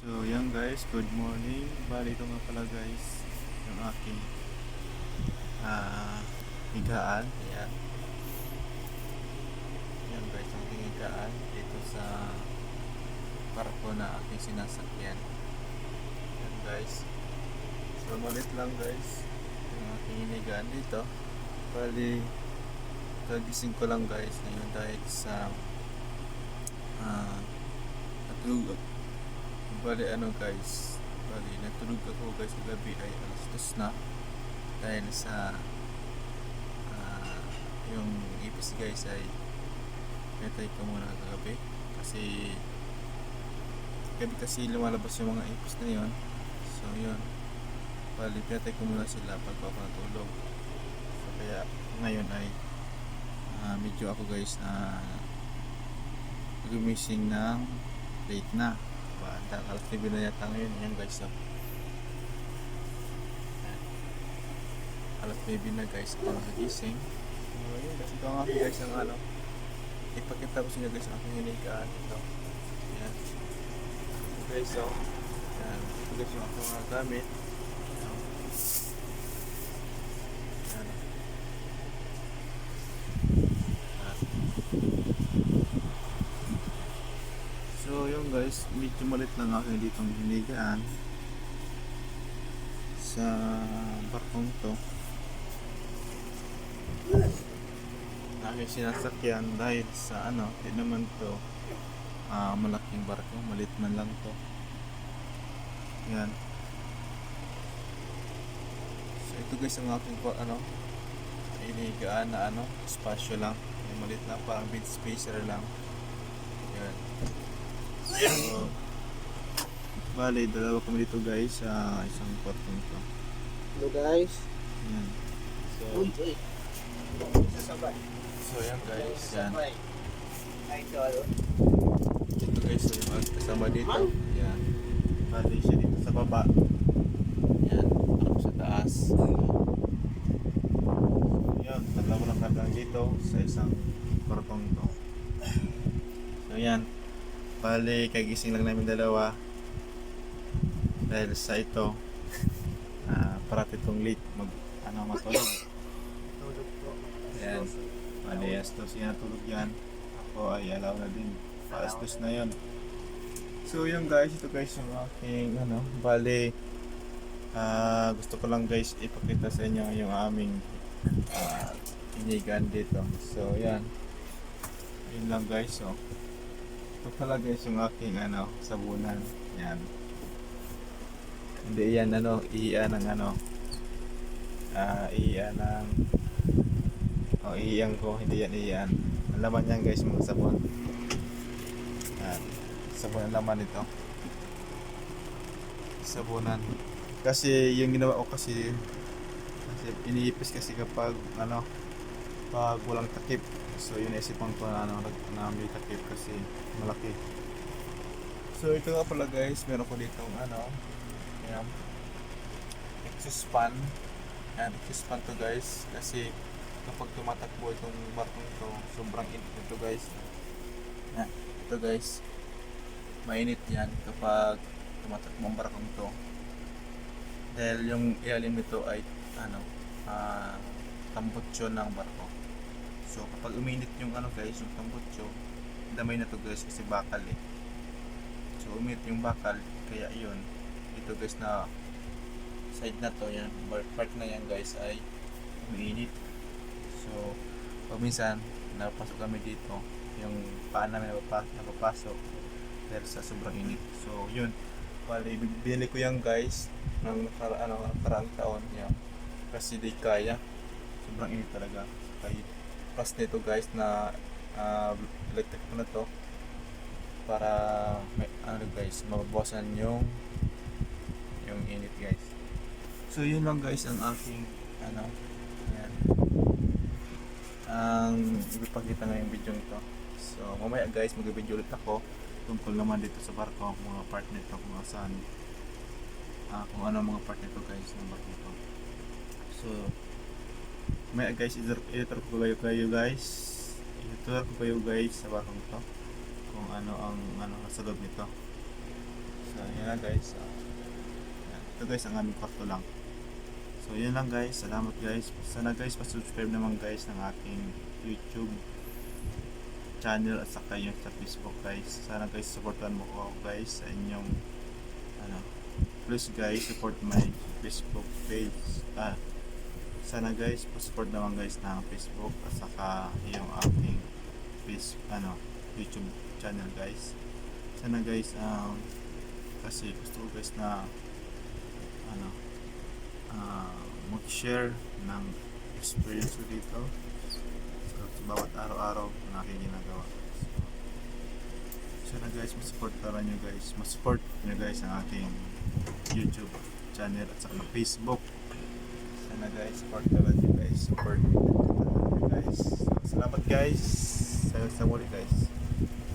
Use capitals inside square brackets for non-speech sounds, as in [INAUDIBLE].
So, yan guys, good morning. Bali, ito nga pala guys, yung aking ah higaan. Yan. Yan guys, ang aking higaan dito sa parko na aking sinasakyan. Yan guys. So, malit lang guys, yung aking hinigaan dito. Bali, kagising ko lang guys ngayon dahil sa ah natulog Bali ano guys, bali natulog ako guys sa gabi ay alas dos na. Dahil sa ah, yung ipis guys ay metay ko muna kagabi. Kasi gabi kasi lumalabas yung mga ipis na yon so yun. Bali pinatay ko muna sila pag ako natulog so kaya ngayon ay ah, medyo ako guys na gumising ng late na Alas 9 na yata ngayon. Yan guys. So. Ayan. Alas 9 na guys. Ako nakagising. So, yun guys. Ito nga guys ang ano. Ipakita ko sa inyo guys ang aking hinigaan. Ito. Yan. Ito guys. So. Yan. Ito guys yung aking mga gamit. Yan. Yan. So yung guys, medyo malit lang aking ditong hinigaan sa barkong to. Aking sinasakyan dahil sa ano, di naman to ah, malaking barko, malit man lang to. Yan. So ito guys ang aking ano, hinigaan na ano, spasyo lang. Yung malit lang, parang bed spacer lang. Yan. So, bali, dalawa kami dito guys sa isang kwartong to. Hello guys. Yan. So, Uy, Sasabay. so yan guys. Yan. Ito Ito guys, so yung kasama dito. Yan. Bali siya dito sa baba. Yan. Ako sa taas. Yan. Dalawa lang kami dito sa isang kwartong to. So yan. Bali, kagising lang namin dalawa. Dahil sa ito, [LAUGHS] ah parati itong late mag, ano, matulog. Tulog po. Ayan. Bali, astos yan tulog yan. Ako ay alaw na din. Astos na yon. So yun guys, ito guys yung aking ano, bali ah gusto ko lang guys ipakita sa inyo yung aming ah, inigan dito. So yan. Yun lang guys, so. Ito pala guys yung aking ano, sabunan. Yan. Hindi yan ano, iiyan ng ano, ah iiyan ng o iiyan ko, hindi yan iiyan. Ang laman yan guys, mga sabon. Yan. Sabon ang laman nito. Sabunan. Kasi yung ginawa ko kasi kasi iniipis kasi kapag ano pag walang takip. So yun naisipan ko na ano na may takip kasi malaki. So ito nga pala guys, meron ko dito ano yan exhaust fan. Yan, exhaust fan to guys kasi kapag tumatakbo itong barkong to, sobrang init ito guys. Yan, ito guys. Mainit yan kapag tumatakbo ang barkong to. Dahil yung ilalim nito ay ano, ah tambutso ng barko. So kapag uminit yung ano guys, yung tambutso, damay na to guys kasi bakal eh. So uminit yung bakal, kaya yun, ito guys na side na to yan, part na yan guys ay umiinit. So pag minsan napasok kami dito, yung paa namin napapasok, napapasok dahil sa sobrang init. So yun, bali binili ko yan guys ng nakara, ano, nakaraang taon yan. Kasi di kaya. Sobrang init talaga. Kaya plus nito guys na uh, electric ko na to para may, ano guys mababawasan yung yung init guys. So yun lang guys ang aking ano yan. Ang ipapakita ngayong video nito. So mamaya guys mag-video ulit ako tungkol naman dito sa barko mga part nito kung saan ah, kung ano mga part nito guys ng barko nito. So may guys editor ko kayo kayo guys editor ko kayo guys sa barkong to kung ano ang ano nasa loob nito so yan Ayan guys. Ayan. Ito guys ang aming kwarto lang. So yun lang guys. Salamat guys. Sana guys pa-subscribe naman guys ng aking YouTube channel at saka yung sa Facebook guys. Sana guys supportan mo ko guys sa inyong ano please guys support my Facebook page. Ah, sana guys pa-support naman guys ng Facebook at saka yung aking face ano YouTube channel guys. Sana guys um kasi gusto ko guys na ano ah, mag-share ng experience ko dito so, bawat araw-araw na aking ginagawa. Sana guys masupport para nyo guys. Masupport nyo guys ang aking YouTube channel at saka Facebook sana guys. Support nyo guys support. Guys salamat guys sa, sa guys